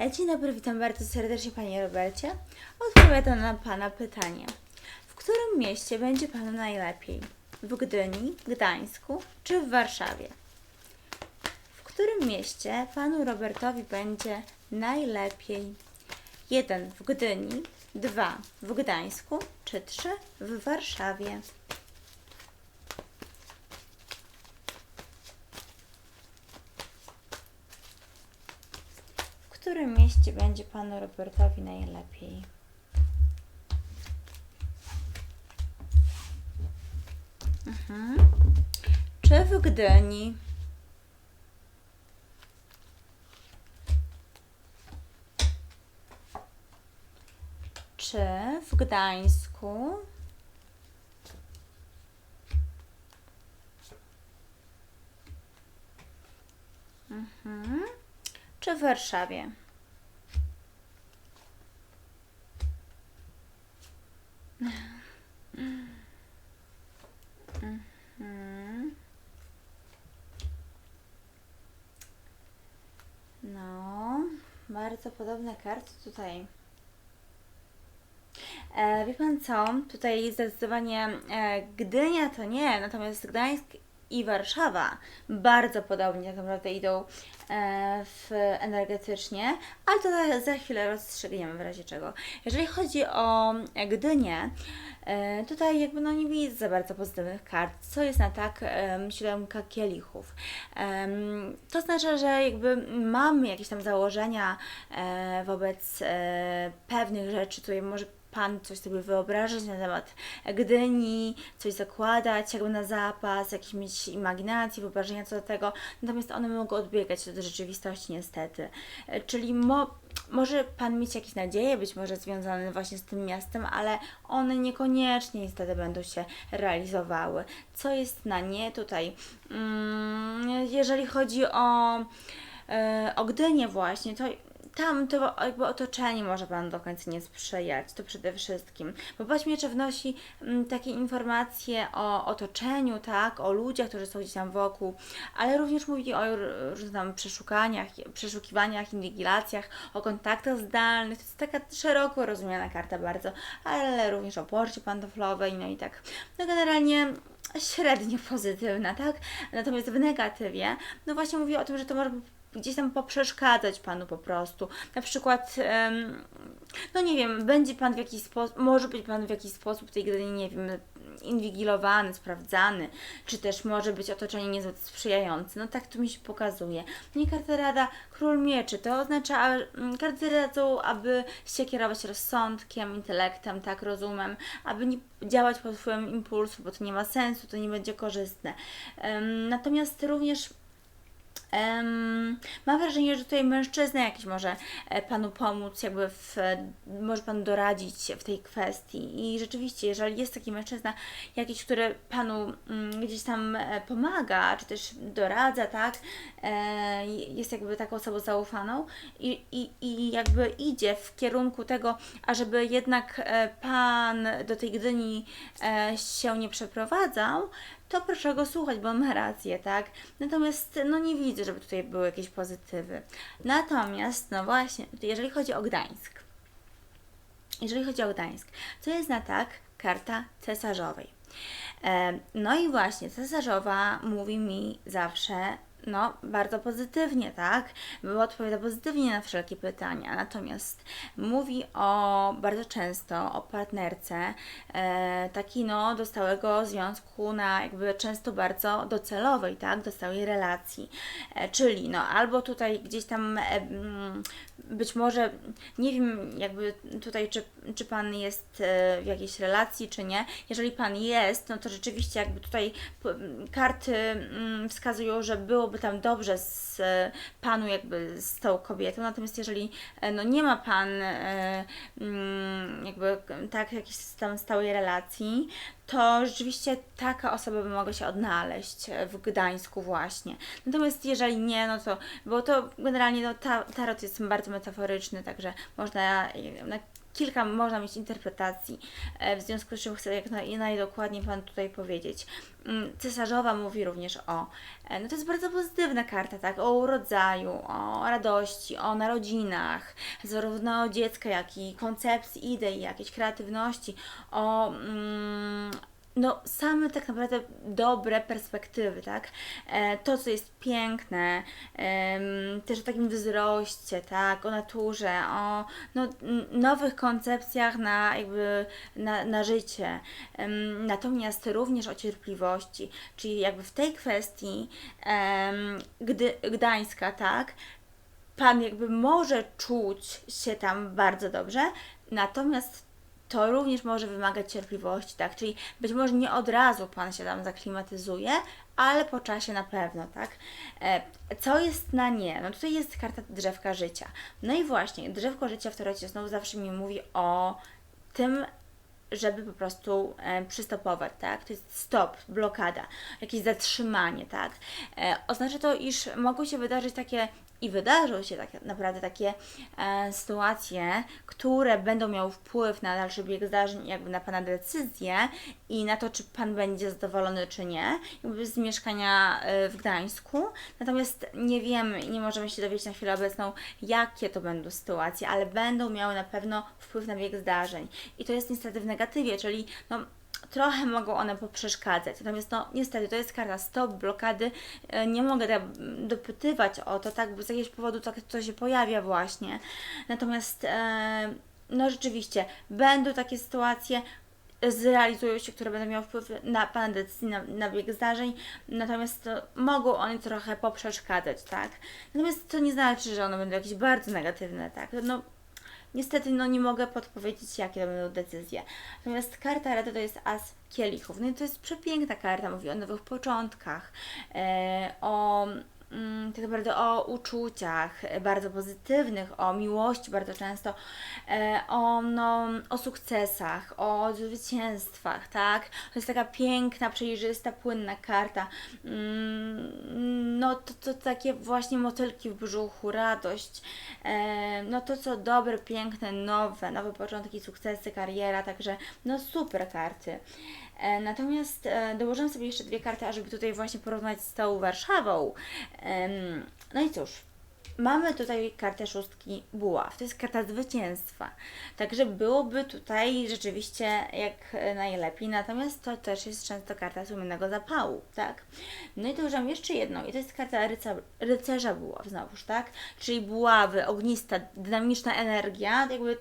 E, Dzień dobry, witam bardzo serdecznie Panie Robercie. Odpowiadam na Pana pytanie. W którym mieście będzie Panu najlepiej? W Gdyni, Gdańsku czy w Warszawie? W którym mieście Panu Robertowi będzie najlepiej? 1 w Gdyni, 2 w Gdańsku czy 3 w Warszawie? Którym mieście będzie Panu Robertowi najlepiej? Mhm. Czy w Gdyni? Czy w Gdańsku? Mhm. Czy w Warszawie? Mhm. No, bardzo podobne karty tutaj. E, wie pan co? Tutaj zdecydowanie e, Gdynia to nie, natomiast Gdańsk i Warszawa bardzo podobnie tak naprawdę idą e, w energetycznie, ale to za, chwilę rozstrzygniemy w razie czego. Jeżeli chodzi o e, Gdynię, e, tutaj jakby no nie widzę za bardzo pozytywnych kart. Co jest na tak? Em, Siódemka kielichów. To oznacza, że jakby mamy jakieś tam założenia wobec pewnych rzeczy, tutaj może Pan coś sobie wyobrażać na temat Gdyni, coś zakładać jakby na zapas, jakieś mieć imaginacje, wyobrażenia co do tego, natomiast one mogą odbiegać od rzeczywistości niestety. E, Czyli mo, może Pan mieć jakieś nadzieje, być może związane właśnie z tym miastem, ale one niekoniecznie niestety będą się realizowały. Co jest na nie tutaj? Mm, jeżeli chodzi o, e, o Gdynię właśnie, to tam to jakby otoczenie może Pan do końca nie sprzyjać, to przede wszystkim. Bo Paź Miecze wnosi mm, takie informacje o otoczeniu, tak, o ludziach, którzy są gdzieś tam wokół, ale również mówi o różnych tam przeszukaniach, przeszukiwaniach, inwigilacjach, o kontaktach zdalnych. To jest taka szeroko rozumiana karta bardzo, ale również o porcie pantoflowej, no i tak. No generalnie średnio pozytywna, tak? Natomiast w negatywie, no właśnie mówi o tym, że to może gdzieś tam poprzeszkadzać Panu po prostu. Na przykład, no nie wiem, będzie Pan w jakiś sposób, może być Pan w jakiś sposób tej gry, nie wiem, inwigilowany, sprawdzany, czy też może być otoczenie niezbyt sprzyjające. No tak to mi się pokazuje. No karta rada Król Mieczy, to oznacza, mm, karty radzą, aby się kierować rozsądkiem, intelektem, tak, rozumem, aby nie działać pod wpływem impulsu, bo to nie ma sensu, to nie będzie korzystne. Natomiast również Em, mam wrażenie, że tutaj mężczyzna jakiś może e, Panu pomóc, jakby w, może Pan doradzić w tej kwestii. I rzeczywiście, jeżeli jest taki mężczyzna jakiś, który Panu mm, gdzieś tam e, pomaga, czy też doradza, tak, e, jest jakby taką osobą zaufaną i, i, i jakby idzie w kierunku tego, ażeby jednak e, Pan do tej Gdyni e, się nie przeprowadzał, to proszę go słuchać, bo ma rację, tak? Natomiast no nie widzę, żeby tutaj były jakieś pozytywy. Natomiast, no właśnie, jeżeli chodzi o Gdańsk, jeżeli chodzi o Gdańsk, to jest na tak karta cesarzowej. E, No i właśnie, cesarzowa mówi mi zawsze, no, bardzo pozytywnie, tak? Bo odpowiada pozytywnie na wszelkie pytania. Natomiast mówi o bardzo często o partnerce, e, taki no, do stałego związku, na jakby często bardzo docelowej, tak? Do stałej relacji. E, czyli no, albo tutaj gdzieś tam e, mm, być może, nie wiem, jakby tutaj, czy, czy Pan jest e, w jakiejś relacji, czy nie. Jeżeli Pan jest, no to rzeczywiście jakby tutaj karty mm, wskazują, że byłoby tam dobrze z e, Panu jakby z tą kobietą, natomiast jeżeli e, no nie ma Pan e, mm, jakby tak jakiejś tam stałej relacji, to rzeczywiście taka osoba by mogła się odnaleźć w Gdańsku właśnie. Natomiast jeżeli nie, no to, bo to generalnie no, ta, tarot jest bardzo metaforyczny, także można na kilka można mieć interpretacji, e, w związku z czym chcę jak naj, najdokładniej Pan tutaj powiedzieć. Mm, Cesarzowa mówi również o, e, no to jest bardzo pozytywna karta, tak, o urodzaju, o radości, o narodzinach, zarówno dziecka, jak i koncepcji, idei, jakiejś kreatywności, o mm, no, same tak naprawdę dobre perspektywy, tak? E, to, co jest piękne, em, też o takim wzroście, tak? O naturze, o no, nowych koncepcjach na jakby na, na życie. Em, natomiast również o cierpliwości, czyli jakby w tej kwestii em, Gdy, Gdańska, tak? Pan jakby może czuć się tam bardzo dobrze, natomiast to również może wymagać cierpliwości, tak? Czyli być może nie od razu Pan się tam zaklimatyzuje, ale po czasie na pewno, tak? E, co jest na nie? No tutaj jest karta drzewka życia. No i właśnie, drzewko życia w Tarocie znowu zawsze mi mówi o tym, żeby po prostu e, przystopować, tak? To jest stop, blokada, jakieś zatrzymanie, tak? E, oznacza to, iż mogą się wydarzyć takie i wydarzą się tak naprawdę takie e, sytuacje, które będą miały wpływ na dalszy bieg zdarzeń, jakby na Pana decyzję i na to, czy Pan będzie zadowolony, czy nie, jakby z mieszkania e, w Gdańsku. Natomiast nie wiemy i nie możemy się dowiedzieć na chwilę obecną, jakie to będą sytuacje, ale będą miały na pewno wpływ na bieg zdarzeń. I to jest niestety w negatywie, czyli no, trochę mogą one poprzeszkadzać. Natomiast no niestety to jest karta stop, blokady. E, Nie mogę dopytywać o to, tak, bo z jakiegoś powodu tak to się pojawia właśnie. Natomiast e, no rzeczywiście będą takie sytuacje, zrealizują się, które będą miały wpływ na Pana decyzję, na, na bieg zdarzeń, natomiast to mogą one trochę poprzeszkadzać, tak? Natomiast to nie znaczy, że one będą jakieś bardzo negatywne, tak? No, Niestety no, nie mogę podpowiedzieć, jakie będą decyzje. Natomiast karta Rady to jest As Kielichów. No i to jest przepiękna karta, mówi o nowych początkach, e, o naprawdę o uczuciach bardzo pozytywnych, o miłości bardzo często, e, o, no, o sukcesach, o zwycięstwach, tak? To jest taka piękna, przejrzysta, płynna karta. Mm, no to, to takie właśnie motylki w brzuchu, radość, e, no to co dobre, piękne, nowe, nowe początki, sukcesy, kariera, także no super karty. E, Natomiast dołożyłam sobie jeszcze dwie karty, ażeby tutaj właśnie porównać z tą Warszawą. No i cóż, mamy tutaj kartę szóstki buław. To jest karta zwycięstwa. Także byłoby tutaj rzeczywiście jak najlepiej. Natomiast to też jest często karta słynnego zapału, tak? No i to używam jeszcze jedną i to jest karta ryca, rycerza buław znowuż, tak? Czyli buławy, ognista, dynamiczna energia, jakby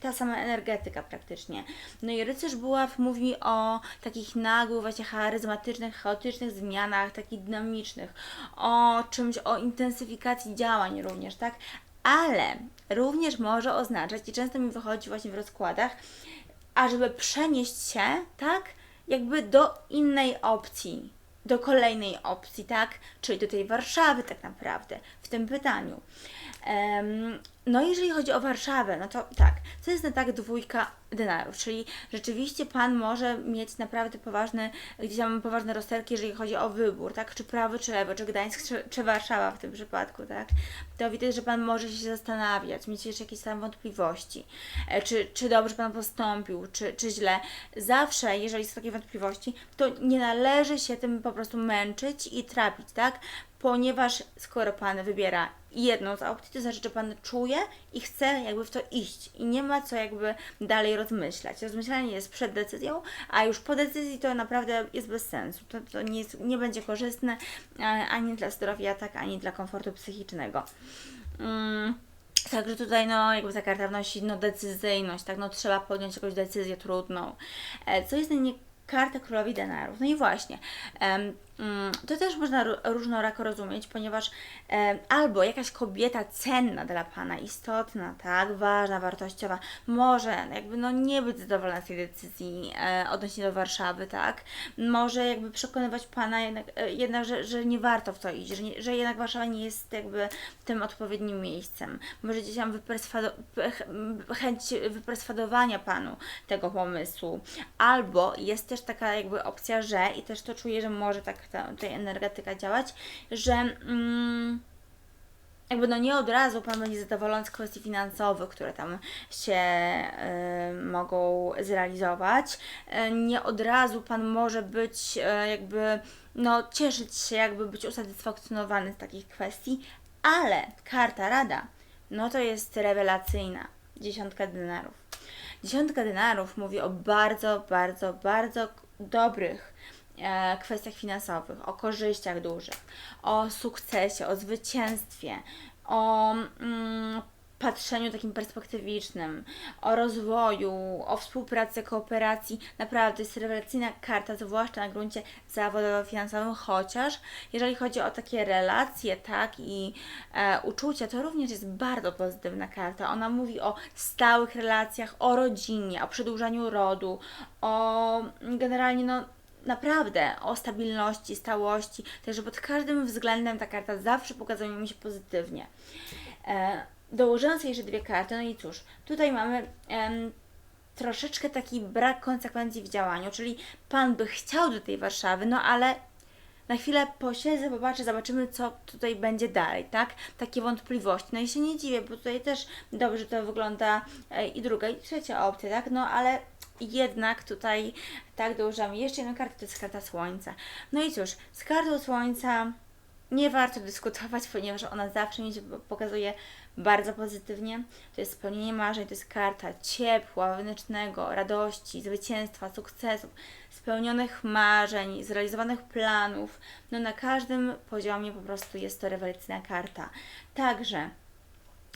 ta sama energetyka praktycznie. No i rycerz buław mówi o takich nagłych, właśnie charyzmatycznych, chaotycznych zmianach, takich dynamicznych, o czymś, o intensyfikacji działań również, tak? Ale również może oznaczać, i często mi wychodzi właśnie w rozkładach, ażeby przenieść się, tak, jakby do innej opcji, do kolejnej opcji, tak, czyli do tej Warszawy tak naprawdę, w tym pytaniu. No jeżeli chodzi o Warszawę, no to tak, to jest na tak dwójka denarów, czyli rzeczywiście Pan może mieć naprawdę poważne, gdzieś tam poważne rozterki, jeżeli chodzi o wybór, tak, czy prawo, czy lewo, czy Gdańsk, czy, czy Warszawa w tym przypadku, tak, to widać, że Pan może się zastanawiać, mieć jeszcze jakieś tam wątpliwości, e, czy, czy dobrze Pan postąpił, czy, czy źle. Zawsze, jeżeli są takie wątpliwości, to nie należy się tym po prostu męczyć i trapić, tak, ponieważ skoro Pan wybiera jedną z opcji, to znaczy, że Pan czuje i chce jakby w to iść i nie ma co jakby dalej rozmyślać. Rozmyślanie jest przed decyzją, a już po decyzji to naprawdę jest bez sensu. To, to nie, jest, nie będzie korzystne e, ani dla zdrowia, tak, ani dla komfortu psychicznego. Mm. Także tutaj no jakby ta karta wnosi no decyzyjność, tak, no trzeba podjąć jakąś decyzję trudną. E, co jest na nie karta królowi denarów? No i właśnie, to też można ró- różnorako rozumieć, ponieważ em, albo jakaś kobieta cenna dla Pana, istotna, tak, ważna, wartościowa, może jakby no nie być zadowolona z tej decyzji e, odnośnie do Warszawy, tak, może jakby przekonywać Pana jednak, e, jednak że, że nie warto w to iść, że, nie, że jednak Warszawa nie jest jakby tym odpowiednim miejscem. Może gdzieś tam wyperswado- ch- chęć wyperswadowania Panu tego pomysłu. Albo jest też taka jakby opcja, że i też to czuję, że może tak ta, tutaj energetyka działać, że mm, jakby no nie od razu Pan będzie zadowolony z kwestii finansowych, które tam się y, mogą zrealizować. Y, nie od razu Pan może być y, jakby, no cieszyć się, jakby być usatysfakcjonowany z takich kwestii, ale karta rada, no to jest rewelacyjna. Dziesiątka denarów. Dziesiątka denarów mówi o bardzo, bardzo, bardzo dobrych e, kwestiach finansowych, o korzyściach dużych, o sukcesie, o zwycięstwie, o mm, patrzeniu takim perspektywicznym, o rozwoju, o współpracy, kooperacji. Naprawdę to jest rewelacyjna karta, zwłaszcza na gruncie zawodowo-finansowym, chociaż jeżeli chodzi o takie relacje, tak, i e, uczucia, to również jest bardzo pozytywna karta. Ona mówi o stałych relacjach, o rodzinie, o przedłużaniu rodu, o generalnie, no, naprawdę o stabilności, stałości, także pod każdym względem ta karta zawsze pokazuje mi się pozytywnie. E, dołożyłam jeszcze dwie karty, no i cóż, tutaj mamy em, troszeczkę taki brak konsekwencji w działaniu, czyli Pan by chciał do tej Warszawy, no ale na chwilę posiedzę, popatrzę, zobaczymy, co tutaj będzie dalej, tak? Takie wątpliwości. No i się nie dziwię, bo tutaj też dobrze to wygląda e, i druga, i trzecia opcja, tak? No ale jednak tutaj, tak, dołożyłam jeszcze jedną kartę, to jest karta Słońca. No i cóż, z kartą Słońca nie warto dyskutować, ponieważ ona zawsze mi się pokazuje bardzo pozytywnie. To jest spełnienie marzeń, to jest karta ciepła, wewnętrznego, radości, zwycięstwa, sukcesów, spełnionych marzeń, zrealizowanych planów. No na każdym poziomie po prostu jest to rewelacyjna karta. Także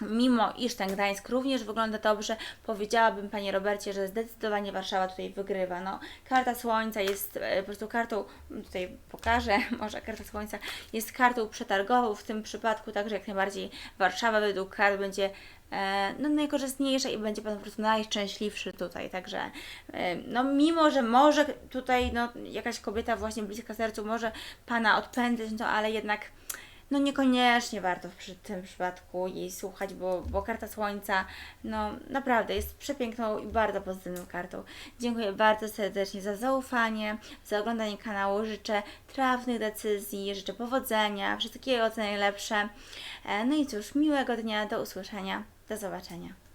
Mimo iż ten Gdańsk również wygląda dobrze, powiedziałabym Panie Robercie, że zdecydowanie Warszawa tutaj wygrywa. No, karta Słońca jest e, po prostu kartą, tutaj pokażę, może karta Słońca jest kartą przetargową w tym przypadku, także jak najbardziej Warszawa według kart będzie e, no, najkorzystniejsza i będzie Pan po prostu najszczęśliwszy tutaj, także e, no mimo, że może tutaj no, jakaś kobieta właśnie bliska sercu może Pana odpędzać, no ale jednak no niekoniecznie warto przy tym przypadku jej słuchać, bo, bo karta Słońca, no naprawdę jest przepiękną i bardzo pozytywną kartą. Dziękuję bardzo serdecznie za zaufanie, za oglądanie kanału. Życzę trafnych decyzji, życzę powodzenia, wszystkiego co najlepsze. E, No i cóż, miłego dnia, do usłyszenia, do zobaczenia.